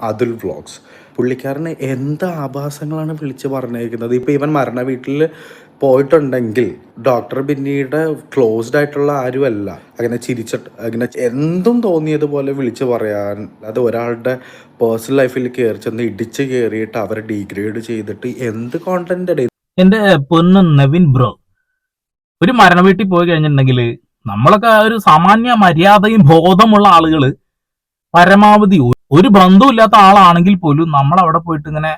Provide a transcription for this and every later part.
Atul vlogs. പുള്ളിക്കാരന് എന്ത് ആഭാസങ്ങളാണ് വിളിച്ച് പറഞ്ഞേക്കുന്നത്? ഇപ്പം ഇവൻ മരണ വീട്ടിൽ പോയിട്ടുണ്ടെങ്കിൽ ഡോക്ടർ പിന്നീട് ക്ലോസ്ഡ് ആയിട്ടുള്ള ആരുമല്ല. അങ്ങനെ ചിരിച്ചിട്ട് അങ്ങനെ എന്തും തോന്നിയതുപോലെ വിളിച്ച് പറയാൻ അത് ഒരാളുടെ പേഴ്സണൽ ലൈഫിൽ കയറി ചെന്ന് ഇടിച്ച് കയറിയിട്ട് അവരെ ഡീഗ്രേഡ് ചെയ്തിട്ട് എന്ത് കോണ്ടന്റ് എന്റെ പൊന്ന് നവീൻ ബ്രോ ഒരു മരണ വീട്ടിൽ പോയി കഴിഞ്ഞിട്ടുണ്ടെങ്കിൽ നമ്മളൊക്കെ ഒരു സാമാന്യ മര്യാദയും ബോധമുള്ള ആളുകൾ പരമാവധി ഒരു ബന്ധമില്ലാത്ത ആളാണെങ്കിൽ പോലും നമ്മൾ അവിടെ പോയിട്ട് ഇങ്ങനെ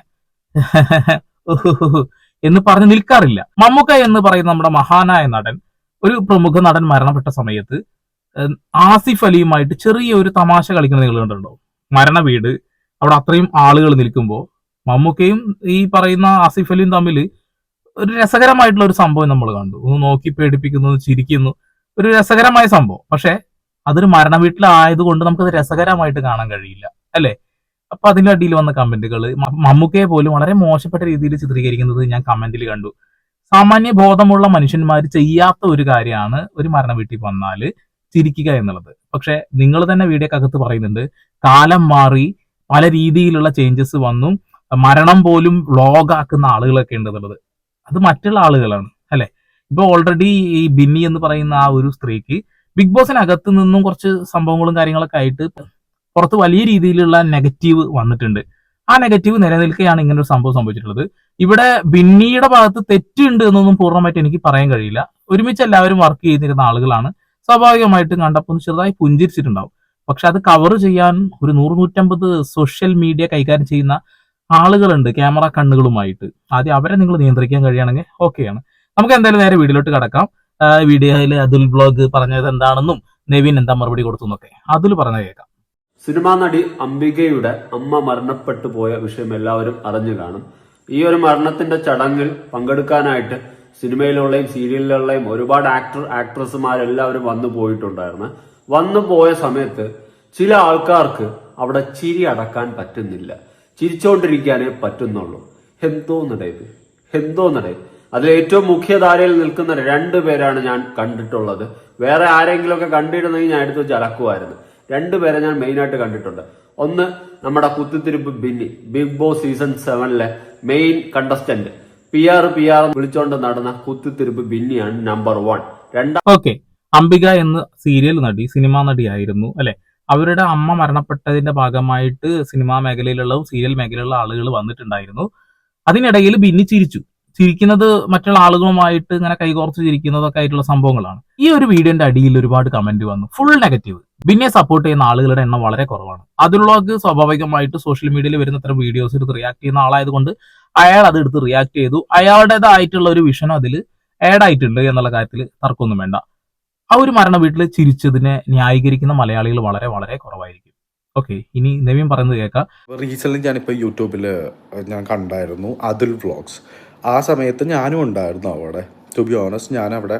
എന്ന് പറഞ്ഞ് നിൽക്കാറില്ല. മമ്മൂക്ക എന്ന് പറയുന്ന നമ്മുടെ മഹാനായ നടൻ ഒരു പ്രമുഖ നടൻ മരണപ്പെട്ട സമയത്ത് ആസിഫ് അലിയുമായിട്ട് ചെറിയ ഒരു തമാശ കളിക്കുന്ന നിങ്ങൾ കണ്ടിട്ടുണ്ടോ? മരണ വീട് അവിടെ അത്രയും ആളുകൾ നിൽക്കുമ്പോൾ മമ്മൂക്കയും ഈ പറയുന്ന ആസിഫ് അലിയും തമ്മിൽ ഒരു രസകരമായിട്ടുള്ള ഒരു സംഭവം നമ്മൾ കണ്ടു. ഒന്ന് നോക്കി പേടിപ്പിക്കുന്നു ചിരിക്കുന്നു. ഒരു രസകരമായ സംഭവം. പക്ഷെ അതൊരു മരണ വീട്ടിലായതുകൊണ്ട് നമുക്കത് രസകരമായിട്ട് കാണാൻ കഴിയില്ല അല്ലേ? അപ്പൊ അതിന്റെ അടിയിൽ വന്ന കമന്റുകൾ മമ്മൂക്കയെ പോലും വളരെ മോശപ്പെട്ട രീതിയിൽ ചിത്രീകരിക്കുന്നത് ഞാൻ കമന്റിൽ കണ്ടു. സാമാന്യ ബോധമുള്ള മനുഷ്യന്മാർ ചെയ്യാത്ത ഒരു കാര്യമാണ് ഒരു മരണ വീട്ടിൽ വന്നാൽ ചിരിക്കുക എന്നുള്ളത്. പക്ഷെ നിങ്ങൾ തന്നെ വീഡിയോക്കകത്ത് പറയുന്നുണ്ട് കാലം മാറി പല രീതിയിലുള്ള ചേഞ്ചസ് വന്നു മരണം പോലും വ്ളോഗാക്കുന്ന ആളുകളൊക്കെ ഉണ്ട് എന്നുള്ളത്. അത് മറ്റുള്ള ആളുകളാണ് അല്ലെ? ഇപ്പൊ ഓൾറെഡി ഈ ബിന്നി എന്ന് പറയുന്ന ആ ഒരു സ്ത്രീക്ക് ബിഗ് ബോസിനകത്ത് നിന്നും കുറച്ച് സംഭവങ്ങളും കാര്യങ്ങളൊക്കെ ആയിട്ട് പുറത്ത് വലിയ രീതിയിലുള്ള നെഗറ്റീവ് വന്നിട്ടുണ്ട്. ആ നെഗറ്റീവ് നിലനിൽക്കുകയാണ് ഇങ്ങനെ ഒരു സംഭവം സംഭവിച്ചിട്ടുള്ളത്. ഇവിടെ ബിന്നിയുടെ ഭാഗത്ത് തെറ്റുണ്ട് എന്നൊന്നും പൂർണമായിട്ട് എനിക്ക് പറയാൻ കഴിയില്ല. ഒരുമിച്ച് എല്ലാവരും വർക്ക് ചെയ്തിരുന്ന ആളുകളാണ്. സ്വാഭാവികമായിട്ടും കണ്ടപ്പോൾ ചെറുതായി പുഞ്ചിരിച്ചിട്ടുണ്ടാവും. പക്ഷെ അത് കവർ ചെയ്യാൻ ഒരു നൂറ് നൂറ്റമ്പത് സോഷ്യൽ മീഡിയ കൈകാര്യം ചെയ്യുന്ന ആളുകളുണ്ട് ക്യാമറ കണ്ണുകളുമായിട്ട്. ആദ്യം അവരെ നിങ്ങൾ നിയന്ത്രിക്കാൻ കഴിയുകയാണെങ്കിൽ ഓക്കെയാണ് നമുക്ക് എന്തായാലും നേരെ വീഡിയോയിലോട്ട് കടക്കാം. വീഡിയോയിൽ അതുൽ ബ്ലോഗ് പറഞ്ഞത് എന്താണെന്നും നവീൻ എന്താ മറുപടി കൊടുത്തു എന്നൊക്കെ അതുൽ പറഞ്ഞ കേൾക്കാം സിനിമാ നടി അംബികയുടെ അമ്മ മരണപ്പെട്ടു പോയ വിഷയം എല്ലാവരും അറിഞ്ഞു കാണും. ഈ ഒരു മരണത്തിന്റെ ചടങ്ങിൽ പങ്കെടുക്കാനായിട്ട് സിനിമയിലുള്ളയും സീരിയലിലുള്ളയും ഒരുപാട് ആക്ടർ ആക്ട്രസ്സുമാരെല്ലാവരും വന്നു പോയിട്ടുണ്ടായിരുന്നു. വന്നു പോയ സമയത്ത് ചില ആൾക്കാർക്ക് അവിടെ ചിരി അടക്കാൻ പറ്റുന്നില്ല. ചിരിച്ചോണ്ടിരിക്കാനേ പറ്റുന്നുള്ളൂ. എന്തോ നടയത് എന്തോ എന്തോന്നടേ അതിൽ ഏറ്റവും മുഖ്യധാരയിൽ നിൽക്കുന്ന രണ്ടു പേരാണ് ഞാൻ കണ്ടിട്ടുള്ളത്. വേറെ ആരെങ്കിലുമൊക്കെ കണ്ടിരുന്നെങ്കിൽ ഞാൻ എടുത്ത് ചലക്കുമായിരുന്നു രണ്ടുപേരെ ഞാൻ മെയിനായിട്ട് കണ്ടിട്ടുണ്ട്. ഒന്ന് നമ്മുടെ കുത്തിത്തിരിപ്പ് Binny big boss season സെവനിലെ main contestant P R P R വിളിച്ചോണ്ട് നടന്ന കുത്തിത്തിരിപ്പ് ബിന്നിയാണ് നമ്പർ വൺ രണ്ടാം ഓക്കെ അംബിക എന്ന സീരിയൽ നടി സിനിമാ നടിയായിരുന്നു അല്ലെ? അവരുടെ അമ്മ മരണപ്പെട്ടതിന്റെ ഭാഗമായിട്ട് സിനിമാ മേഖലയിലുള്ള സീരിയൽ മേഖലയിലുള്ള ആളുകൾ വന്നിട്ടുണ്ടായിരുന്നു. അതിനിടയിൽ ബിന്നി ചിരിച്ചു. ചിരിക്കുന്നത് മറ്റുള്ള ആളുകളുമായിട്ട് ഇങ്ങനെ കൈകോർത്ത് ചിരിക്കുന്നതൊക്കെ ആയിട്ടുള്ള സംഭവങ്ങളാണ്. ഈ ഒരു വീഡിയോന്റെ അടിയിൽ ഒരുപാട് കമന്റ് വന്നു. ഫുൾ നെഗറ്റീവ് ബിന്നെ സപ്പോർട്ട് ചെയ്യുന്ന ആളുകളുടെ എണ്ണം വളരെ കുറവാണ്. അതിലുള്ളവർക്ക് സ്വാഭാവികമായിട്ട് സോഷ്യൽ മീഡിയയിൽ വരുന്ന അത്ര വീഡിയോസ് എടുത്ത് റിയാക്ട് ചെയ്യുന്ന ആളായതുകൊണ്ട് അയാൾ അത് എടുത്ത് റിയാക്ട് ചെയ്തു. അയാളുടേതായിട്ടുള്ള ഒരു വിഷനം അതിൽ ആഡ് ആയിട്ടുണ്ട് എന്നുള്ള കാര്യത്തിൽ തർക്കമൊന്നും വേണ്ട. ആ ഒരു മരണ വീട്ടിൽ ചിരിച്ചതിനെ ന്യായീകരിക്കുന്ന മലയാളികൾ വളരെ വളരെ കുറവായിരിക്കും. ഓക്കെ ഇനി നവീൻ പറയുന്നത് കേൾക്കാം. റീസെന്റ് ഞാനിപ്പോൾ യൂട്യൂബിൽ ഞാൻ കണ്ടായിരുന്നു അതുൽ വ്ളോഗ്സ് ആ സമയത്ത് ഞാനും ഉണ്ടായിരുന്നു അവിടെ. ടു ബി ഓണസ്റ്റ് ഞാനവിടെ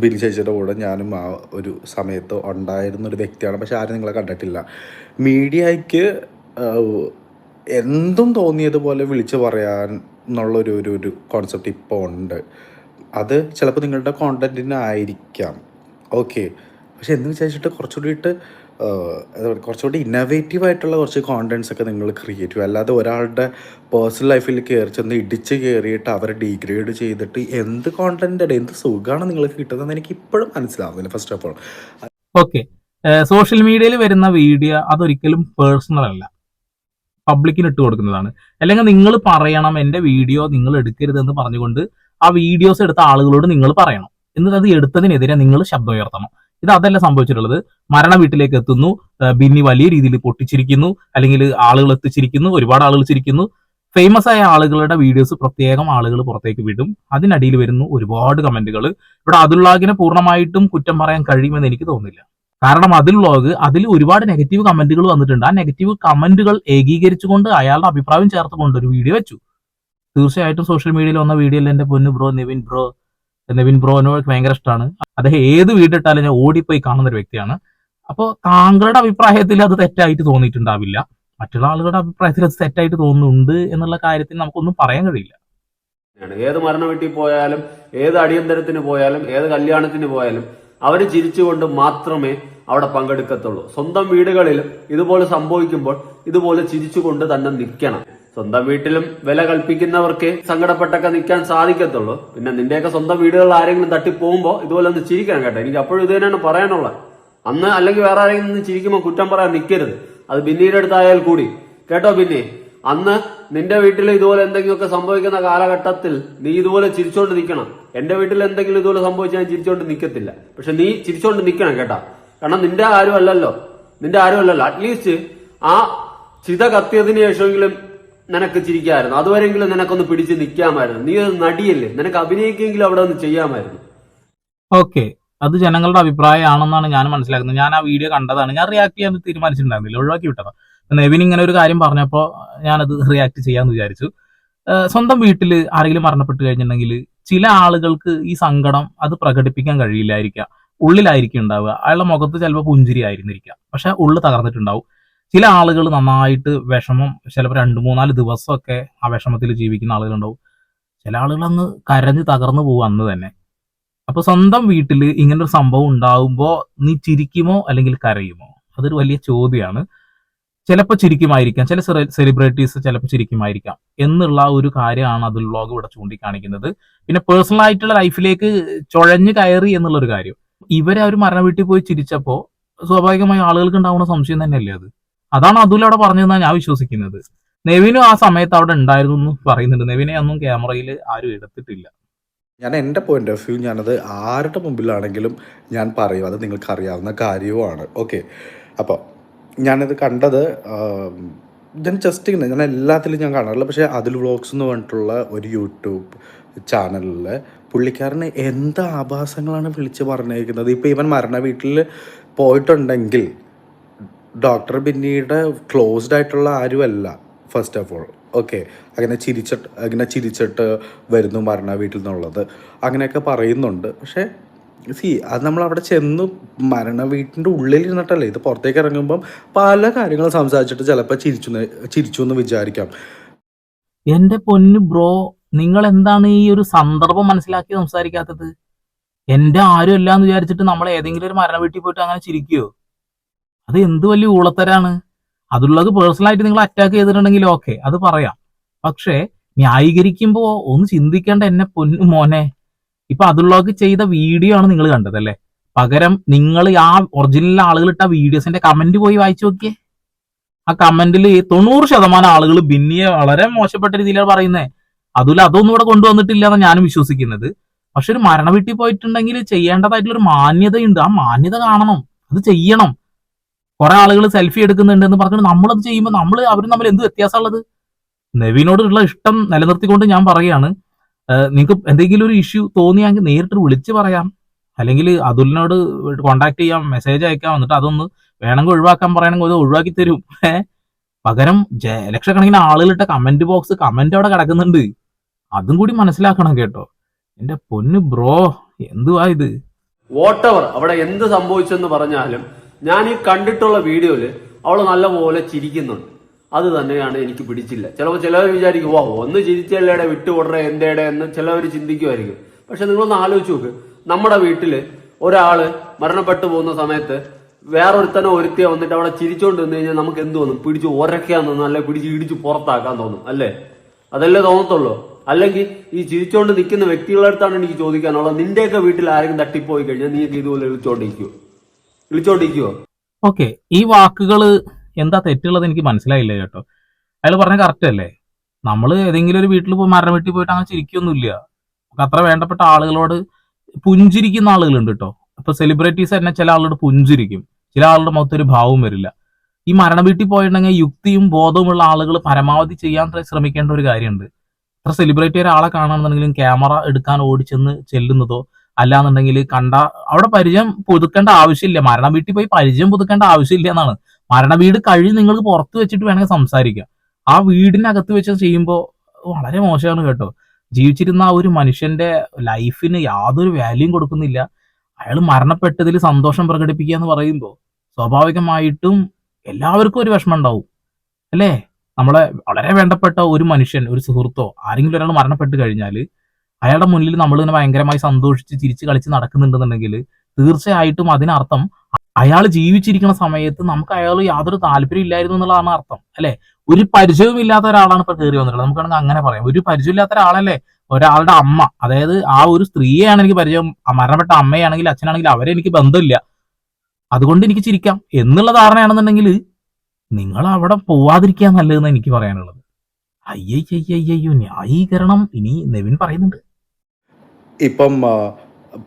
ബിനി ചേച്ചിയുടെ കൂടെ ഞാനും ആ ഒരു സമയത്ത് ഉണ്ടായിരുന്ന ഒരു വ്യക്തിയാണ്. പക്ഷെ ആരും നിങ്ങളെ കണ്ടിട്ടില്ല. മീഡിയയ്ക്ക് എന്തും തോന്നിയതുപോലെ വിളിച്ച് പറയാൻ എന്നുള്ളൊരു ഒരു ഒരു കോൺസെപ്റ്റ് ഇപ്പോൾ ഉണ്ട്. അത് ചിലപ്പോൾ നിങ്ങളുടെ കോണ്ടന്റിനായിരിക്കാം ഓക്കെ പക്ഷെ എന്ന് വിചാരിച്ചിട്ട് കുറച്ചുകൂടിയിട്ട് കുറച്ചുകൂടി ഇന്നോവേറ്റീവ് ആയിട്ടുള്ള കുറച്ച് കോണ്ടൻസ് ഒക്കെ നിങ്ങൾ ക്രിയേറ്റ് ചെയ്യുക. അല്ലാതെ ഒരാളുടെ പേഴ്സണൽ ലൈഫിൽ കയറി ചെന്ന് ഇടിച്ച് കയറിയിട്ട് അവരെ ഡീഗ്രേഡ് ചെയ്തിട്ട് എന്ത് കോണ്ടന്റ് എന്ത് സുഖമാണ് നിങ്ങൾക്ക് കിട്ടുന്നതെന്ന് എനിക്ക് ഇപ്പോഴും മനസ്സിലാവുന്നില്ല first of all okay social മീഡിയയിൽ വരുന്ന വീഡിയോ അതൊരിക്കലും പേഴ്സണൽ അല്ല. പബ്ലിക്കിന് ഇട്ട് കൊടുക്കുന്നതാണ്. അല്ലെങ്കിൽ നിങ്ങൾ പറയണം എന്റെ വീഡിയോ നിങ്ങൾ എടുക്കരുത് എന്ന് പറഞ്ഞുകൊണ്ട് ആ വീഡിയോസ് എടുത്ത ആളുകളോട് നിങ്ങൾ പറയണം. എന്നിട്ട് അത് എടുത്തതിനെതിരെ നിങ്ങൾ ശബ്ദം ഉയർത്തണം. ഇത് അതല്ല സംഭവിച്ചിട്ടുള്ളത്. മരണ വീട്ടിലേക്ക് എത്തുന്നു. ബിന്നി വലിയ രീതിയിൽ പൊട്ടിച്ചിരിക്കുന്നു. അല്ലെങ്കിൽ ആളുകൾ എത്തിച്ചിരിക്കുന്നു. ഒരുപാട് ആളുകൾ ചിരിക്കുന്നു. ഫേമസ് ആയ ആളുകളുടെ വീഡിയോസ് പ്രത്യേകം ആളുകൾ പുറത്തേക്ക് വിടും. അതിനടിയിൽ വരുന്നു ഒരുപാട് കമന്റുകൾ. ഇവിടെ അതുള്ളാഹിനെ പൂർണമായിട്ടും കുറ്റം പറയാൻ കഴിയുമെന്ന് എനിക്ക് തോന്നുന്നില്ല. കാരണം അതിൽ വ്ളോഗ് അതിൽ ഒരുപാട് നെഗറ്റീവ് കമന്റുകൾ വന്നിട്ടുണ്ട്. ആ നെഗറ്റീവ് കമന്റുകൾ ഏകീകരിച്ചുകൊണ്ട് അയാളുടെ അഭിപ്രായം ചേർത്തുകൊണ്ട് ഒരു വീഡിയോ വെച്ചു. തീർച്ചയായിട്ടും സോഷ്യൽ മീഡിയയിൽ വന്ന വീഡിയോയിൽ എന്റെ പൊന്നു ബ്രോ നിവിൻ ബ്രോ നിവിൻ ബ്രോനോയ്ക്ക് ഭയങ്കര ഇഷ്ടമാണ് അദ്ദേഹം ഏത് വീടിട്ടാലും ഞാൻ ഓടിപ്പോയി കാണുന്ന ഒരു വ്യക്തിയാണ്. അപ്പോൾ താങ്കളുടെ അഭിപ്രായത്തിൽ അത് തെറ്റായിട്ട് തോന്നിയിട്ടുണ്ടാവില്ല. മറ്റുള്ള ആളുകളുടെ അഭിപ്രായത്തിൽ അത് തെറ്റായിട്ട് തോന്നുന്നുണ്ട് എന്നുള്ള കാര്യത്തിൽ നമുക്കൊന്നും പറയാൻ കഴിയില്ല. ഏത് മരണ വീട്ടിൽ പോയാലും ഏത് അടിയന്തരത്തിന് പോയാലും ഏത് കല്യാണത്തിന് പോയാലും അവർ ചിരിച്ചുകൊണ്ട് മാത്രമേ അവിടെ പങ്കെടുക്കത്തുള്ളൂ. സ്വന്തം വീടുകളിലും ഇതുപോലെ സംഭവിക്കുമ്പോൾ ഇതുപോലെ ചിരിച്ചുകൊണ്ട് തന്നെ നിൽക്കണം. സ്വന്തം വീട്ടിലും വില കൽപ്പിക്കുന്നവർക്ക് സങ്കടപ്പെട്ടൊക്കെ നിൽക്കാൻ സാധിക്കത്തുള്ളൂ. പിന്നെ നിന്റെയൊക്കെ സ്വന്തം വീടുകളിൽ ആരെങ്കിലും തട്ടി പോകുമ്പോൾ ഇതുപോലെ ഒന്ന് ചിരിക്കണം കേട്ടോ. എനിക്ക് അപ്പോഴും ഇത് തന്നെയാണ് പറയാനുള്ളത്. അന്ന് അല്ലെങ്കിൽ വേറെ ആരെങ്കിലും ചിരിക്കുമ്പോൾ കുറ്റം പറയാൻ നിൽക്കരുത്. അത് ബിന്നിയുടെ അടുത്തായാൽ കൂടി. കേട്ടോ ബിന്നി? അന്ന് നിന്റെ വീട്ടിൽ ഇതുപോലെ എന്തെങ്കിലുമൊക്കെ സംഭവിക്കുന്ന കാലഘട്ടത്തിൽ നീ ഇതുപോലെ ചിരിച്ചോണ്ട് നിൽക്കണം. എന്റെ വീട്ടിൽ എന്തെങ്കിലും ഇതുപോലെ സംഭവിച്ചാൽ ഞാൻ ചിരിച്ചോണ്ട് നിൽക്കത്തില്ല പക്ഷെ നീ ചിരിച്ചോണ്ട് നിൽക്കണം കേട്ടാ. കാരണം നിന്റെ ആരും അല്ലല്ലോ നിന്റെ ആരും അല്ലല്ലോ അറ്റ്ലീസ്റ്റ് ആ ചിത കത്തിയതിനു ശേഷമെങ്കിലും നിനക്ക് ചിരിക്കാമായിരുന്നു അതുവരെങ്കിലും നിനക്കൊന്ന് പിടിച്ച് നിൽക്കാമായിരുന്നു. നീ ഒരു നടിയല്ലേ? നിനക്ക് അഭിനയിക്കെങ്കിലും അവിടെ ഒന്ന് ചെയ്യാമായിരുന്നു. ഓക്കെ. അത് ജനങ്ങളുടെ അഭിപ്രായമാണെന്നാണ് ഞാൻ മനസ്സിലാക്കുന്നത്. ഞാൻ ആ വീഡിയോ കണ്ടതാണ്. ഞാൻ റിയാക്ട് ചെയ്യാൻ തീരുമാനിച്ചിട്ടുണ്ടായിരുന്നില്ല. ഒഴിവാക്കി വിട്ടതാ. നെവിൻ ഇങ്ങനെ ഒരു കാര്യം പറഞ്ഞപ്പോൾ ഞാനത് റിയാക്ട് ചെയ്യാമെന്ന് വിചാരിച്ചു. സ്വന്തം വീട്ടിൽ ആരെങ്കിലും മരണപ്പെട്ട് കഴിഞ്ഞിട്ടുണ്ടെങ്കിൽ ചില ആളുകൾക്ക് ഈ സങ്കടം അത് പ്രകടിപ്പിക്കാൻ കഴിയില്ലായിരിക്കാം. ഉള്ളിലായിരിക്കും ഉണ്ടാവുക. അയാളുടെ മുഖത്ത് ചിലപ്പോൾ പുഞ്ചിരി ആയിരുന്നിരിക്കാം. പക്ഷെ ഉള്ളു തകർന്നിട്ടുണ്ടാവും. ചില ആളുകൾ നന്നായിട്ട് വിഷമം ചിലപ്പോൾ രണ്ട് മൂന്നാൽ ദിവസമൊക്കെ ആ വിഷമത്തിൽ ജീവിക്കുന്ന ആളുകളുണ്ടാവും. ചില ആളുകൾ അങ്ങ് കരഞ്ഞ് തകർന്നു പോകും അന്ന് തന്നെ. അപ്പൊ സ്വന്തം വീട്ടിൽ ഇങ്ങനെ ഒരു സംഭവം ഉണ്ടാവുമ്പോൾ നീ ചിരിക്കുമോ അല്ലെങ്കിൽ കരയുമോ? അതൊരു വലിയ ചോദ്യമാണ്. ചിലപ്പോൾ ചിരിക്കുമായിരിക്കാം ചില സെലിബ്രിറ്റീസ് ചിലപ്പോൾ ചിരിക്കുമായിരിക്കാം എന്നുള്ള ഒരു കാര്യമാണ് അതിൽ വ്ളോഗ് ഇവിടെ ചൂണ്ടിക്കാണിക്കുന്നത്. പിന്നെ പേഴ്സണൽ ആയിട്ടുള്ള ലൈഫിലേക്ക് ചുഴഞ്ഞു കയറി എന്നുള്ള ഒരു കാര്യം. ഇവരെ അവർ മരണ വീട്ടിൽ പോയി ചിരിച്ചപ്പോൾ സ്വാഭാവികമായി ആളുകൾക്ക് ഉണ്ടാവുന്ന സംശയം തന്നെയല്ലേ അത്? അതാണ് അതുൽ അവിടെ പറഞ്ഞതെന്നാണ് ഞാൻ വിശ്വസിക്കുന്നത്. നെവിനും ആ സമയത്ത് അവിടെ ഉണ്ടായിരുന്നു എന്ന് പറയുന്നുണ്ട്. നെവിനെ ഒന്നും ക്യാമറയിൽ ആരും എടുത്തിട്ടില്ല. ഞാൻ എന്റെ പോയിന്റ് ഓഫ് വ്യൂ ഞാനത് ആരുടെ മുമ്പിലാണെങ്കിലും ഞാൻ പറയും. അത് നിങ്ങൾക്ക് അറിയാവുന്ന കാര്യവുമാണ്. ഓക്കെ അപ്പോൾ ഞാനത് കണ്ടത് ഞാൻ ജസ്റ്റ് ഇങ്ങനെ ഞാൻ എല്ലാത്തിലും ഞാൻ കാണാറില്ല പക്ഷേ അതിൽ വ്ളോഗ്സ് എന്ന് പറഞ്ഞിട്ടുള്ള ഒരു യൂട്യൂബ് ചാനലിൽ പുള്ളിക്കാരന് എന്ത് ആഭാസങ്ങളാണ് വിളിച്ച് പറഞ്ഞേക്കുന്നത്. ഇപ്പോൾ ഇവൻ മരണ വീട്ടിൽ പോയിട്ടുണ്ടെങ്കിൽ ഡോക്ടർ ബിന്നിയുടെ ക്ലോസ്ഡ് ആയിട്ടുള്ള ആരുമല്ല ഫസ്റ്റ് ഓഫ് ഓൾ ഓക്കെ അങ്ങനെ ചിരിച്ചിട്ട് അങ്ങനെ ചിരിച്ചിട്ട് വരുന്നു മരണ വീട്ടിൽ നിന്നുള്ളത്. അങ്ങനെയൊക്കെ പറയുന്നുണ്ട്. പക്ഷേ സി അത് നമ്മൾ അവിടെ ചെന്ന് മരണ വീട്ടിന്റെ ഉള്ളിൽ ഇരുന്നിട്ടല്ലേ ഇത് പുറത്തേക്ക് ഇറങ്ങുമ്പം പല കാര്യങ്ങളും സംസാരിച്ചിട്ട് ചിലപ്പോൾ ചിരിച്ചു ചിരിച്ചു എന്ന് വിചാരിക്കാം. എന്റെ പൊന്നു ബ്രോ നിങ്ങൾ എന്താണ് ഈ ഒരു സന്ദർഭം മനസ്സിലാക്കി സംസാരിക്കാത്തത്? എന്റെ ആരും അല്ല എന്ന് വിചാരിച്ചിട്ട് നമ്മൾ ഏതെങ്കിലും ഒരു മരണ വീട്ടിൽ പോയിട്ട് അങ്ങനെ ചിരിക്കുവോ? അത് എന്ത് വലിയ ഊളത്തരാണ്? അതുള്ളത് പേഴ്സണലായിട്ട് നിങ്ങൾ അറ്റാക്ക് ചെയ്തിട്ടുണ്ടെങ്കിൽ ഓക്കെ അത് പറയാം. പക്ഷേ ന്യായീകരിക്കുമ്പോ ഒന്ന് ചിന്തിക്കേണ്ട എന്നെ പൊന്നു മോനെ. ഇപ്പൊ അതുള്ളവർക്ക് ചെയ്ത വീഡിയോ ആണ് നിങ്ങൾ കണ്ടത് അല്ലേ? പകരം നിങ്ങൾ ആ ഒറിജിനൽ ആളുകൾ ഇട്ട വീഡിയോസിന്റെ കമന്റ് പോയി വായിച്ചു നോക്കിയേ. ആ കമന്റിൽ തൊണ്ണൂറ് ശതമാനം ആളുകൾ ബിന്നിയെ വളരെ മോശപ്പെട്ട രീതിയിലാണ് പറയുന്നത് അതുപോലെ അതൊന്നും ഇവിടെ കൊണ്ടുവന്നിട്ടില്ല എന്നാണ് ഞാനും വിശ്വസിക്കുന്നത്. പക്ഷെ ഒരു മരണ വീട്ടിൽ പോയിട്ടുണ്ടെങ്കിൽ ചെയ്യേണ്ടതായിട്ടുള്ള ഒരു മാന്യതയുണ്ട്. ആ മാന്യത കാണണം. അത് ചെയ്യണം. കുറെ ആളുകൾ സെൽഫി എടുക്കുന്നുണ്ട് എന്ന് പറഞ്ഞിട്ട് നമ്മളത് ചെയ്യുമ്പോൾ നമ്മൾ അവരും തമ്മിൽ എന്ത് വ്യത്യാസമുള്ളത്? നവീനോടുള്ള ഇഷ്ടം നിലനിർത്തിക്കൊണ്ട് ഞാൻ പറയാണ് നിങ്ങൾക്ക് എന്തെങ്കിലും ഒരു ഇഷ്യൂ തോന്നിയാൽ നേരിട്ട് വിളിച്ച് പറയാം. അല്ലെങ്കിൽ അതുലിനോട് കോണ്ടാക്ട് ചെയ്യാം മെസ്സേജ് അയക്കാം. എന്നിട്ട് അതൊന്ന് വേണമെങ്കിൽ ഒഴിവാക്കാൻ പറയണമെങ്കിൽ അത് ഒഴിവാക്കി തരും. പകരം ലക്ഷക്കണക്കിന് ആളുകളിട്ട കമന്റ് ബോക്സ് കമന്റ് അവിടെ കിടക്കുന്നുണ്ട്. അതും കൂടി മനസ്സിലാക്കണം കേട്ടോ. എന്റെ പൊന്ന് ബ്രോ എന്തുവാ ഇത്? വോട്ടവർ അവിടെ എന്ത് സംഭവിച്ചെന്ന് പറഞ്ഞാലും ഞാൻ ഈ കണ്ടിട്ടുള്ള വീഡിയോയിൽ അവൾ നല്ലപോലെ ചിരിക്കുന്നുണ്ട്. അത് തന്നെയാണ് എനിക്ക് പിടിച്ചില്ല. ചിലപ്പോൾ ചിലവർ വിചാരിക്കും ഓ ഒന്ന് ചിരിച്ചല്ലേടെ വിട്ടുകൊടറേ എന്തേടെ? എന്ന് ചിലവർ ചിന്തിക്കുമായിരിക്കും. പക്ഷെ നിങ്ങളൊന്ന് ആലോചിച്ച് നോക്ക്. നമ്മുടെ വീട്ടിൽ ഒരാൾ മരണപ്പെട്ടു പോകുന്ന സമയത്ത് വേറൊരുത്തനോ ഒരുത്തിയ വന്നിട്ട് അവിടെ ചിരിച്ചോണ്ട് നിന്ന് കഴിഞ്ഞാൽ നമുക്ക് എന്ത് തോന്നും? പിടിച്ച് ഉരയ്ക്കാൻ തോന്നും അല്ലെ പിടിച്ച് ഇടിച്ച് പുറത്താക്കാൻ തോന്നും അല്ലേ? അതല്ലേ തോന്നത്തുള്ളൂ? അല്ലെങ്കിൽ ഈ ചിരിച്ചോണ്ട് നിൽക്കുന്ന വ്യക്തികളുടെ അടുത്താണ് എനിക്ക് ചോദിക്കാനുള്ളത് നിന്റെയൊക്കെ വീട്ടിൽ ആരെങ്കിലും തട്ടിപ്പോയി കഴിഞ്ഞാൽ നീ ഇതുപോലെ വിളിച്ചോണ്ടിരിക്കുവോ? വിളിച്ചോണ്ടിരിക്കുവോ? ഓക്കെ ഈ വാക്കുകൾ എന്താ തെറ്റുള്ളത് എനിക്ക് മനസ്സിലായില്ല കേട്ടോ. അയാൾ പറഞ്ഞ കറക്റ്റ് അല്ലേ? നമ്മൾ ഏതെങ്കിലും ഒരു വീട്ടിൽ പോയി മരം വീട്ടിൽ പോയിട്ട് അങ്ങനെ ചിരിക്കൊന്നുമില്ല. നമുക്ക് അത്ര വേണ്ടപ്പെട്ട ആളുകളോട് പുഞ്ചിരിക്കുന്ന ആളുകളുണ്ട് കേട്ടോ. ഇപ്പൊ സെലിബ്രിറ്റീസ് തന്നെ ചില ആളുകളോട് പുഞ്ചിരിക്കും. ചില ആളുടെ മുഖത്തൊരു ഭാവവും വരില്ല. ഈ മരണ വീട്ടിൽ പോയിട്ടുണ്ടെങ്കിൽ യുക്തിയും ബോധവുമുള്ള ആളുകൾ പരമാവധി ചെയ്യാൻ ശ്രമിക്കേണ്ട ഒരു കാര്യമുണ്ട്. ഇത്ര സെലിബ്രിറ്റി ഒരാളെ കാണണമെന്നുണ്ടെങ്കിലും ക്യാമറ എടുക്കാൻ ഓടിച്ചെന്ന് ചെല്ലുന്നതോ അല്ലാന്നുണ്ടെങ്കിൽ കണ്ട അവിടെ പരിചയം പുതുക്കേണ്ട ആവശ്യമില്ല. മരണ വീട്ടിൽ പോയി പരിചയം പുതുക്കേണ്ട ആവശ്യമില്ല എന്നാണ്. മരണ വീട് കഴിഞ്ഞ് നിങ്ങൾക്ക് പുറത്ത് വെച്ചിട്ട് വേണമെങ്കിൽ സംസാരിക്കാം. ആ വീടിനകത്ത് വെച്ച് ചെയ്യുമ്പോൾ വളരെ മോശമാണ് കേട്ടോ. ജീവിച്ചിരുന്ന ആ ഒരു മനുഷ്യന്റെ ലൈഫിന് യാതൊരു വാല്യൂം കൊടുക്കുന്നില്ല. അയാൾ മരണപ്പെട്ടതിൽ സന്തോഷം പ്രകടിപ്പിക്കുക എന്ന് പറയുമ്പോൾ സ്വാഭാവികമായിട്ടും എല്ലാവർക്കും ഒരു വിഷമം ഉണ്ടാവും. അല്ലേ? നമ്മളെ വളരെ വേണ്ടപ്പെട്ട ഒരു മനുഷ്യൻ ഒരു സുഹൃത്തോ ആരെങ്കിലും ഒരാൾ മരണപ്പെട്ട് കഴിഞ്ഞാൽ അയാളുടെ മുന്നിൽ നമ്മൾ ഇങ്ങനെ ഭയങ്കരമായി സന്തോഷിച്ച് ചിരിച്ച് കളിച്ച് നടക്കുന്നുണ്ടെന്നുണ്ടെങ്കിൽ തീർച്ചയായിട്ടും അതിനർത്ഥം അയാൾ ജീവിച്ചിരിക്കുന്ന സമയത്ത് നമുക്ക് അയാൾ യാതൊരു താല്പര്യം ഇല്ലായിരുന്നു എന്നുള്ളതാണ് അർത്ഥം അല്ലെ? ഒരു പരിചയവും ഇല്ലാത്ത ഒരാളാണ് ഇപ്പൊ കയറി വന്നിട്ടുള്ളത്. നമുക്കാണെങ്കിൽ അങ്ങനെ പറയാം. ഒരു പരിചയം ഇല്ലാത്ത ഒരാളല്ലേ? ഒരാളുടെ അമ്മ അതായത് ആ ഒരു സ്ത്രീയാണ് എനിക്ക് പരിചയം മരണപ്പെട്ട അമ്മയാണെങ്കിൽ അച്ഛനാണെങ്കിൽ അവരെ എനിക്ക് ബന്ധമില്ല. അതുകൊണ്ട് എനിക്ക് ചിരിക്കാം. എന്നുള്ള ധാരണയാണെന്നുണ്ടെങ്കിൽ നിങ്ങൾ അവിടെ പോവാതിരിക്കാൻ നല്ലതെന്ന് എനിക്ക് പറയാനുള്ളത്. അയ്യയ്യയ്യോ ന്യായീകരണം. ഇനി നെവിൻ പറയുന്നുണ്ട്. ഇപ്പം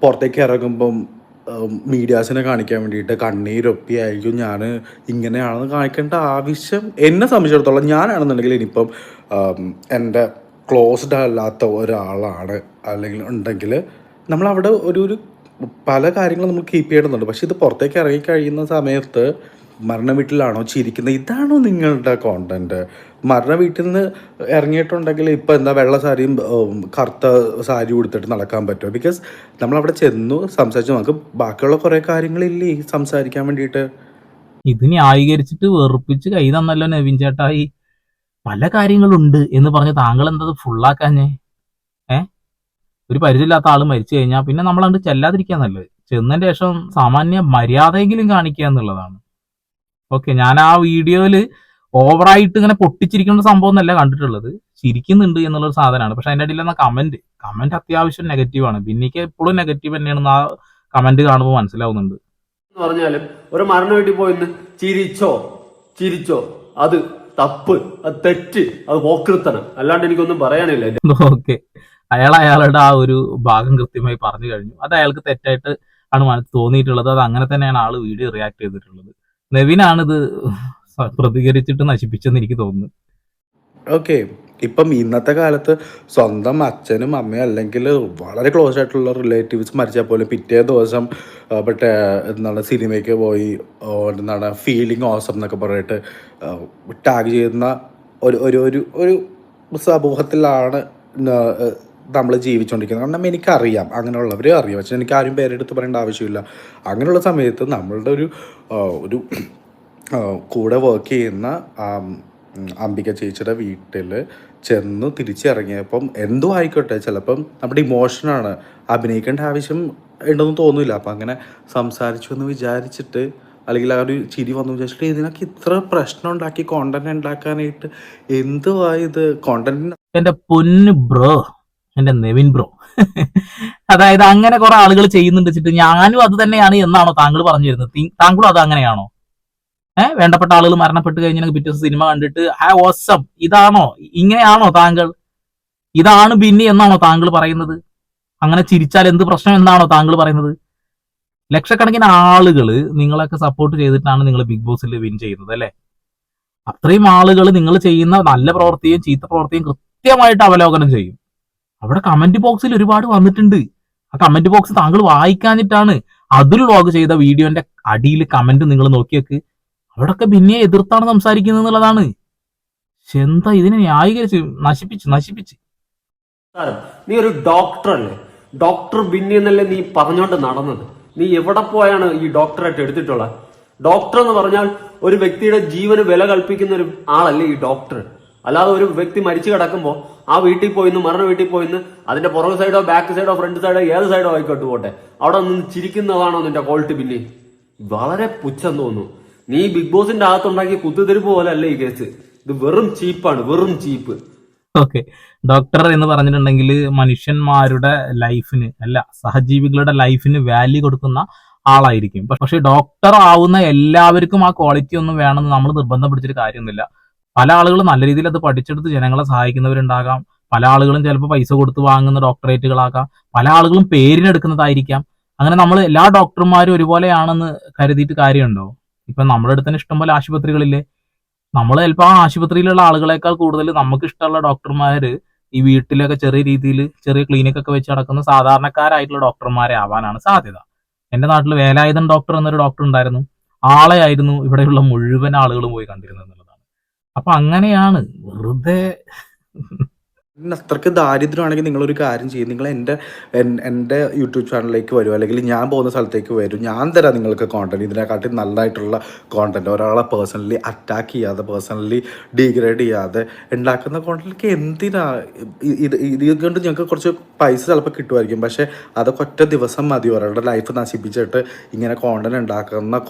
പുറത്തേക്ക് ഇറങ്ങുമ്പം മീഡിയാസിനെ കാണിക്കാൻ വേണ്ടിയിട്ട് കണ്ണീരൊപ്പിയായിരിക്കും ഞാൻ ഇങ്ങനെയാണെന്ന് കാണിക്കേണ്ട ആവശ്യം എന്നെ സംബന്ധിച്ചിടത്തോളം ഞാനാണെന്നുണ്ടെങ്കിൽ ഇനിയിപ്പം എന്റെ ക്ലോസ്ഡ് അല്ലാത്ത ഒരാളാണ്. അല്ലെങ്കിൽ ഉണ്ടെങ്കിൽ നമ്മളവിടെ ഒരു ഒരു പല കാര്യങ്ങളും നമ്മൾ കീപ്പ് ചെയ്യണമെന്നുണ്ട് പക്ഷേ ഇത് പുറത്തേക്ക് ഇറങ്ങി കഴിയുന്ന സമയത്ത് മരണ വീട്ടിലാണോ ചിരിക്കുന്നത്? ഇതാണോ നിങ്ങളുടെ കോണ്ടന്റ് മരണ വീട്ടിൽ നിന്ന് ഇറങ്ങിയിട്ടുണ്ടെങ്കിൽ ഇപ്പം എന്താ വെള്ള സാരിയും കറുത്ത സാരി കൊടുത്തിട്ട് നടക്കാൻ പറ്റുമോ? ബിക്കോസ് നമ്മളവിടെ ചെന്നു സംസാരിച്ചു. നമുക്ക് ബാക്കിയുള്ള കുറേ കാര്യങ്ങളില്ലേ സംസാരിക്കാൻ വേണ്ടിയിട്ട്? ഇത് ന്യായീകരിച്ചിട്ട് വെറുപ്പിച്ച് കൈ തന്നല്ലോ നവീൻ ചേട്ടായി പല കാര്യങ്ങളുണ്ട് എന്ന് പറഞ്ഞ് താങ്കൾ എന്തത് ഫുള്ളാക്കാഞ്ഞേ? ഏ? ഒരു പരിചയമില്ലാത്ത ആൾ മരിച്ചു കഴിഞ്ഞാൽ പിന്നെ നമ്മളണ്ട് ചെല്ലാതിരിക്കാൻ നല്ലത് ചെന്നതിന് ശേഷം സാമാന്യ മര്യാദയെങ്കിലും കാണിക്കുക എന്നുള്ളതാണ്. ഓക്കെ ഞാൻ ആ വീഡിയോയിൽ ഓവറായിട്ട് ഇങ്ങനെ പൊട്ടിച്ചിരിക്കുന്ന സംഭവം എന്നല്ല കണ്ടിട്ടുള്ളത്. ചിരിക്കുന്നുണ്ട് എന്നുള്ളൊരു സാധനമാണ്. പക്ഷെ അതിന്റെ അടിയിൽ കമന്റ് കമന്റ് അത്യാവശ്യം നെഗറ്റീവാണ് ബിന്നിക്ക് എപ്പോഴും നെഗറ്റീവ് തന്നെയാണെന്ന് ആ കമന്റ് കാണുമ്പോൾ മനസ്സിലാവുന്നുണ്ട്. എന്ന് പറഞ്ഞാലും ഒരു മരണം വീട്ടിൽ പോയിന്ന് ചിരിച്ചോ ചിരിച്ചോ അത് തപ്പ് അത് തെറ്റ് അത് പോക്കൃത്തനം അല്ലാണ്ട് എനിക്കൊന്നും പറയാനില്ല ഓക്കെ അയാൾ അയാളുടെ ആ ഒരു ഭാഗം കൃത്യമായി പറഞ്ഞു കഴിഞ്ഞു. അത് അയാൾക്ക് തെറ്റായിട്ട് ആണ് മനസ്സ് തോന്നിയിട്ടുള്ളത്. അത് അങ്ങനെ തന്നെയാണ് ആൾ വീഡിയോ റിയാക്ട് ചെയ്തിട്ടുള്ളത്. നെവിനാണ് ഇത് പ്രതികരിച്ചിട്ട് നശിപ്പിച്ചെന്ന് എനിക്ക് തോന്നുന്നു. ഓക്കെ ഇപ്പം ഇന്നത്തെ കാലത്ത് സ്വന്തം അച്ഛനും അമ്മയും അല്ലെങ്കിൽ വളരെ ക്ലോസ് ആയിട്ടുള്ള റിലേറ്റീവ്സ് മരിച്ചാൽ പോലും പിറ്റേ ദിവസം മറ്റേ എന്താണ് സിനിമയ്ക്ക് പോയി എന്താണ് ഫീലിംഗ് ഓസം എന്നൊക്കെ പറഞ്ഞിട്ട് ടാഗ് ചെയ്യുന്ന ഒരു ഒരു ഒരു സമൂഹത്തിലാണ് നമ്മൾ ജീവിച്ചുകൊണ്ടിരിക്കുന്നത് കാരണം എനിക്കറിയാം. അങ്ങനെയുള്ളവരെ അറിയാം. പക്ഷേ എനിക്ക് ആരും പേരെടുത്ത് പറയേണ്ട ആവശ്യമില്ല. അങ്ങനെയുള്ള സമയത്ത് നമ്മളുടെ ഒരു ഒരു കൂടെ വർക്ക് ചെയ്യുന്ന അംബിക ചേച്ചിയുടെ വീട്ടിൽ ചെന്ന് തിരിച്ചിറങ്ങിയപ്പം എന്തോ ആയിക്കോട്ടെ. ചിലപ്പം നമ്മുടെ ഇമോഷനാണ് അഭിനയിക്കേണ്ട ആവശ്യം ഉണ്ടെന്ന് തോന്നില്ല അപ്പം അങ്ങനെ സംസാരിച്ചു എന്ന് വിചാരിച്ചിട്ട് അല്ലെങ്കിൽ ആ ഒരു ചിരി വന്നു വിചാരിച്ചിട്ട് ഇതിനൊക്കെ ഇത്ര പ്രശ്നം ഉണ്ടാക്കി കോണ്ടന്റ് ഉണ്ടാക്കാനായിട്ട് എന്തുവാ ഇത്? കോണ്ടന്റ് എന്റെ പൊന്ന് ബ്രോ എന്റെ നെവിൻ ബ്രോ. അതായത് അങ്ങനെ കുറെ ആളുകൾ ചെയ്യുന്നുണ്ട് വെച്ചിട്ട് ഞാനും അത് തന്നെയാണ് എന്നാണോ താങ്കൾ പറഞ്ഞു തരുന്നത് താങ്കളും അത് അങ്ങനെയാണോ? ഏഹ് വേണ്ടപ്പെട്ട ആളുകൾ മരണപ്പെട്ട് കഴിഞ്ഞാൽ പിറ്റേ സിനിമ കണ്ടിട്ട് ആ ഓസം ഇതാണോ? ഇങ്ങനെയാണോ താങ്കൾ? ഇതാണ് ബിന്നി എന്നാണോ താങ്കൾ പറയുന്നത്? അങ്ങനെ ചിരിച്ചാൽ എന്ത് പ്രശ്നം എന്നാണോ താങ്കൾ പറയുന്നത്? ലക്ഷക്കണക്കിന് ആളുകൾ നിങ്ങളൊക്കെ സപ്പോർട്ട് ചെയ്തിട്ടാണ് നിങ്ങൾ ബിഗ് ബോസിൽ വിൻ ചെയ്യുന്നത് അല്ലെ? അത്രയും ആളുകൾ നിങ്ങൾ ചെയ്യുന്ന നല്ല പ്രവൃത്തിയും ചീത്ത പ്രവൃത്തിയും കൃത്യമായിട്ട് അവലോകനം ചെയ്യും. അവിടെ കമന്റ് ബോക്സിൽ ഒരുപാട് വന്നിട്ടുണ്ട്. ആ കമന്റ് ബോക്സ് താങ്കൾ വായിക്കാഞ്ഞിട്ടാണ് അതുൽ വ്ളോഗ് ചെയ്ത വീഡിയോന്റെ അടിയിൽ കമന്റ് നിങ്ങൾ നോക്കിയേക്ക്. അവിടൊക്കെ പിന്നെ എതിർത്താണ് സംസാരിക്കുന്നത് എന്നുള്ളതാണ്. എന്താ ഇതിനെ ന്യായീകരിച്ച് നശിപ്പിച്ച് നശിപ്പിച്ച്? നീ ഒരു ഡോക്ടർ അല്ലേ? ഡോക്ടർ ബിന്നി എന്നല്ലേ നീ പറഞ്ഞോണ്ട് നടന്നത്? നീ എവിടെ പോയാണ് ഈ ഡോക്ടറായിട്ട് എടുത്തിട്ടുള്ളത്? ഡോക്ടർ എന്ന് പറഞ്ഞാൽ ഒരു വ്യക്തിയുടെ ജീവന് വില കൽപ്പിക്കുന്ന ഒരു ആളല്ലേ ഈ ഡോക്ടർ അല്ലാതെ ഒരു വ്യക്തി മരിച്ചു കിടക്കുമ്പോൾ ആ വീട്ടിൽ പോയിന്ന് മരണ വീട്ടിൽ പോയിന്ന് അതിന്റെ പുറകു സൈഡോ ബാക്ക് സൈഡോ ഫ്രണ്ട് സൈഡോ ഏത് സൈഡോ ആയിക്കോട്ട് പോട്ടെ. അവിടെ നിന്ന് ചിരിക്കുന്നതാണോ നിന്റെ ക്വാളിറ്റി ബില്ല്? വളരെ പുച്ഛം തോന്നുന്നു നീ ബിഗ് ബോസിന്റെ അകത്തുണ്ടാക്കിയ കുത്തുതിരിപ്പ് പോലെ അല്ലേ ഈ കേസ് ഇത് വെറും ചീപ്പാണ് വെറും ചീപ്പ്. ഓക്കെ. ഡോക്ടർ എന്ന് പറഞ്ഞിട്ടുണ്ടെങ്കിൽ മനുഷ്യന്മാരുടെ ലൈഫിന് അല്ല സഹജീവികളുടെ ലൈഫിന് വാല്യൂ കൊടുക്കുന്ന ആളായിരിക്കും. പക്ഷെ ഡോക്ടർ ആവുന്ന എല്ലാവർക്കും ആ ക്വാളിറ്റി ഒന്നും വേണമെന്ന് നമ്മൾ നിർബന്ധം പിടിച്ചൊരു കാര്യമൊന്നുമില്ല. പല ആളുകളും നല്ല രീതിയിൽ അത് പഠിച്ചെടുത്ത് ജനങ്ങളെ സഹായിക്കുന്നവരുണ്ടാകാം. പല ആളുകളും ചിലപ്പോൾ പൈസ കൊടുത്ത് വാങ്ങുന്ന ഡോക്ടറേറ്റുകളാകാം. പല ആളുകളും പേരിനെടുക്കുന്നതായിരിക്കാം. അങ്ങനെ നമ്മൾ എല്ലാ ഡോക്ടർമാരും ഒരുപോലെയാണെന്ന് കരുതിയിട്ട് കാര്യമുണ്ടോ? ഇപ്പൊ നമ്മുടെ അടുത്ത് ഇഷ്ടംപോലെ ആശുപത്രികളില്ലേ? നമ്മൾ ചിലപ്പോൾ ആ ആശുപത്രിയിലുള്ള ആളുകളെക്കാൾ കൂടുതൽ നമുക്ക് ഇഷ്ടമുള്ള ഡോക്ടർമാർ ഈ വീട്ടിലൊക്കെ ചെറിയ രീതിയിൽ ചെറിയ ക്ലിനിക് ഒക്കെ വെച്ച് നടക്കുന്ന സാധാരണക്കാരായിട്ടുള്ള ഡോക്ടർമാരെ ആവാനാണ് സാധ്യത. എന്റെ നാട്ടിൽ വേലായുധൻ ഡോക്ടർ എന്നൊരു ഡോക്ടർ ഉണ്ടായിരുന്നു. ആളെയായിരുന്നു ഇവിടെയുള്ള മുഴുവൻ ആളുകളും പോയി കണ്ടിരുന്നത്. അപ്പൊ അങ്ങനെയാണ് വെറുതെ അത്രയ്ക്ക് ദാരിദ്ര്യമാണെങ്കിൽ നിങ്ങളൊരു കാര്യം ചെയ്യും. നിങ്ങൾ എന്റെ എന്റെ യൂട്യൂബ് ചാനലിലേക്ക് വരും. അല്ലെങ്കിൽ ഞാൻ പോകുന്ന സ്ഥലത്തേക്ക് വരും. ഞാൻ തരാം നിങ്ങൾക്ക് കോണ്ടന്റ് ഇതിനെക്കാട്ടി നല്ലതായിട്ടുള്ള കോണ്ടന്റ് ഒരാളെ പേഴ്സണലി അറ്റാക്ക് ചെയ്യാതെ പേഴ്സണലി ഡീഗ്രേഡ് ചെയ്യാതെ ഉണ്ടാക്കുന്ന കോണ്ടന്റിലേക്ക് എന്തിനാ? ഇത് ഇത് കൊണ്ട് ഞങ്ങൾക്ക് കുറച്ച് പൈസ ചിലപ്പോൾ കിട്ടുമായിരിക്കും. പക്ഷേ അതൊക്കെ ഒറ്റ ദിവസം മതി. ഒരാളുടെ ലൈഫ് നശിപ്പിച്ചിട്ട് ഇങ്ങനെ കോണ്ടന്റ് ഉണ്ടാക്കുന്ന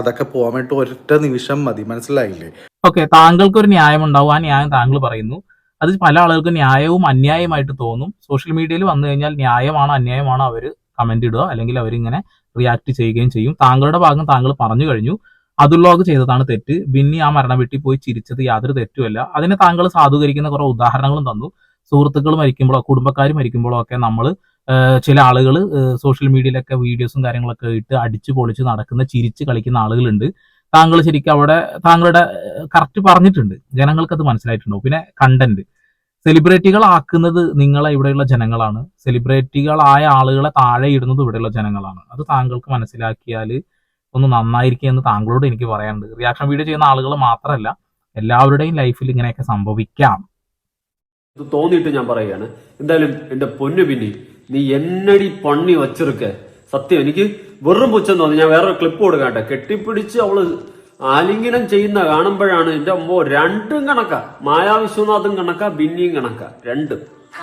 അതൊക്കെ പോകാൻ വേണ്ടി ഒരൊറ്റ നിമിഷം മതി. മനസ്സിലായില്ലേ? ഓക്കെ താങ്കൾക്ക് ഒരു ന്യായം ഉണ്ടാവും. ആ ന്യായം താങ്കൾ പറയുന്നു. അത് പല ആളുകൾക്കും ന്യായവും അന്യായമായിട്ട് തോന്നും. സോഷ്യൽ മീഡിയയിൽ വന്നു കഴിഞ്ഞാൽ ന്യായമാണോ അന്യായമാണോ അവർ കമന്റ് ഇടുക. അല്ലെങ്കിൽ അവരിങ്ങനെ റിയാക്ട് ചെയ്യുകയും ചെയ്യും. താങ്കളുടെ ഭാഗം താങ്കൾ പറഞ്ഞു കഴിഞ്ഞു. അതുലോഗ് ചെയ്തതാണ് തെറ്റ്. ബിന്നി ആ മരണ വെട്ടി പോയി ചിരിച്ചത് യാതൊരു തെറ്റുമല്ല. അതിനെ താങ്കൾ സാധൂകരിക്കുന്ന കുറെ ഉദാഹരണങ്ങളും തന്നു. സുഹൃത്തുക്കൾ മരിക്കുമ്പോഴോ കുടുംബക്കാർ മരിക്കുമ്പോഴോ ഒക്കെ നമ്മൾ ചില ആളുകൾ സോഷ്യൽ മീഡിയയിലൊക്കെ വീഡിയോസും കാര്യങ്ങളൊക്കെ ഇട്ട് അടിച്ചു പൊളിച്ച് നടക്കുന്ന ചിരിച്ച് കളിക്കുന്ന ആളുകളുണ്ട്. താങ്കൾ ശരിക്കും അവിടെ താങ്കളുടെ കറക്റ്റ് പറഞ്ഞിട്ടുണ്ട്. ജനങ്ങൾക്ക് അത് മനസ്സിലായിട്ടുണ്ടാവും. പിന്നെ കണ്ടന്റ് സെലിബ്രിറ്റികൾ ആക്കുന്നത് നിങ്ങളെ ഇവിടെയുള്ള ജനങ്ങളാണ്. സെലിബ്രിറ്റികളായ ആളുകളെ താഴെ ഇടുന്നത് ഇവിടെയുള്ള ജനങ്ങളാണ്. അത് താങ്കൾക്ക് മനസ്സിലാക്കിയാൽ ഒന്ന് നന്നായിരിക്കും എന്ന് താങ്കളോട് എനിക്ക് പറയാനുണ്ട്. റിയാക്ഷൻ വീഡിയോ ചെയ്യുന്ന ആളുകൾ മാത്രമല്ല എല്ലാവരുടെയും ലൈഫിൽ ഇങ്ങനെയൊക്കെ സംഭവിക്കാം. തോന്നിയിട്ട് ഞാൻ പറയുകയാണ്. എന്തായാലും എന്റെ പൊന്നു പിന്നി നീ എന്നടി പണി വച്ചിരിക്ക സത്യം എനിക്ക് വെറും പുച്ഛം തോന്നി. ഞാൻ വേറൊരു ക്ലിപ്പ് കൊടുക്കാട്ടെ. കെട്ടിപ്പിടിച്ച് അവൾ ആലിംഗനം ചെയ്യുന്ന കാണുമ്പോഴാണ് എന്റെ അമ്മോ രണ്ടും കണക്ക. മായാ വിശ്വനാഥും കണക്കാ ബിന്നിയും കണക്ക. രണ്ടും.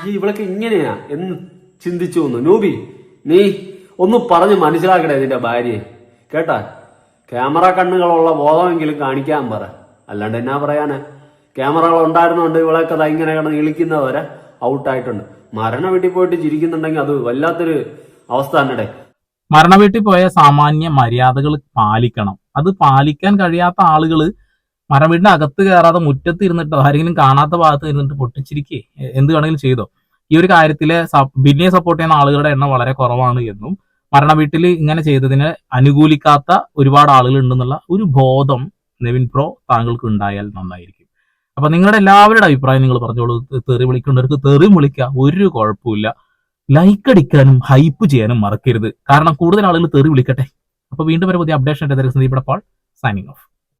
ഈ ഇവളൊക്കെ ഇങ്ങനെയാ എന്ന് ചിന്തിച്ചു വന്നു. നൂബി നീ ഒന്ന് പറഞ്ഞ് മനസ്സിലാക്കണേ നിന്റെ ഭാര്യയെ. കേട്ടാ? ക്യാമറ കണ്ണുകളുള്ള ബോധമെങ്കിലും കാണിക്കാൻ പറ. അല്ലാണ്ട് എന്നാ പറയാന്? ക്യാമറകൾ ഉണ്ടായിരുന്നുണ്ട് ഇവളൊക്കെ അത് ഇങ്ങനെ കിടന്ന് ഇളിക്കുന്നവരെ ഔട്ടായിട്ടുണ്ട്. മരണ വീട്ടിൽ പോയിട്ട് ചിരിക്കുന്നുണ്ടെങ്കിൽ അത് വല്ലാത്തൊരു അവസ്ഥ തന്നെ മരണ വീട്ടിൽ പോയ സാമാന്യ മര്യാദകൾ പാലിക്കണം. അത് പാലിക്കാൻ കഴിയാത്ത ആളുകൾ മരണ വീടിന്റെ അകത്ത് കയറാതെ മുറ്റത്ത് ഇരുന്നിട്ട് ആരെങ്കിലും കാണാത്ത ഭാഗത്ത് ഇരുന്നിട്ട് പൊട്ടിച്ചിരിക്കേ. എന്ത് വേണമെങ്കിലും ചെയ്തോ. ഈ ഒരു കാര്യത്തിലെ ബിന്നിയെ സപ്പോർട്ട് ചെയ്യുന്ന ആളുകളുടെ എണ്ണം വളരെ കുറവാണ് എന്നും മരണവീട്ടിൽ ഇങ്ങനെ ചെയ്തതിനെ അനുകൂലിക്കാത്ത ഒരുപാട് ആളുകൾ ഉണ്ടെന്നുള്ള ഒരു ബോധം നെവിൻ പ്രോ താങ്കൾക്ക് ഉണ്ടായാൽ നന്നായിരിക്കും. അപ്പൊ നിങ്ങളുടെ എല്ലാവരുടെ അഭിപ്രായം നിങ്ങൾ പറഞ്ഞോളൂ. തെറി വിളിക്കേണ്ടവർക്ക് തെറി വിളിക്കുക ഒരു കുഴപ്പമില്ല ലൈക്ക് അടിക്കാനും ഹൈപ്പ് ചെയ്യാനും മറക്കരുത്. കാരണം കൂടുതൽ ആളുകൾ തെറി വിളിക്കട്ടെ. അപ്പൊ വീണ്ടും ഒരു പുതിയ updation Sandeep Pal signing off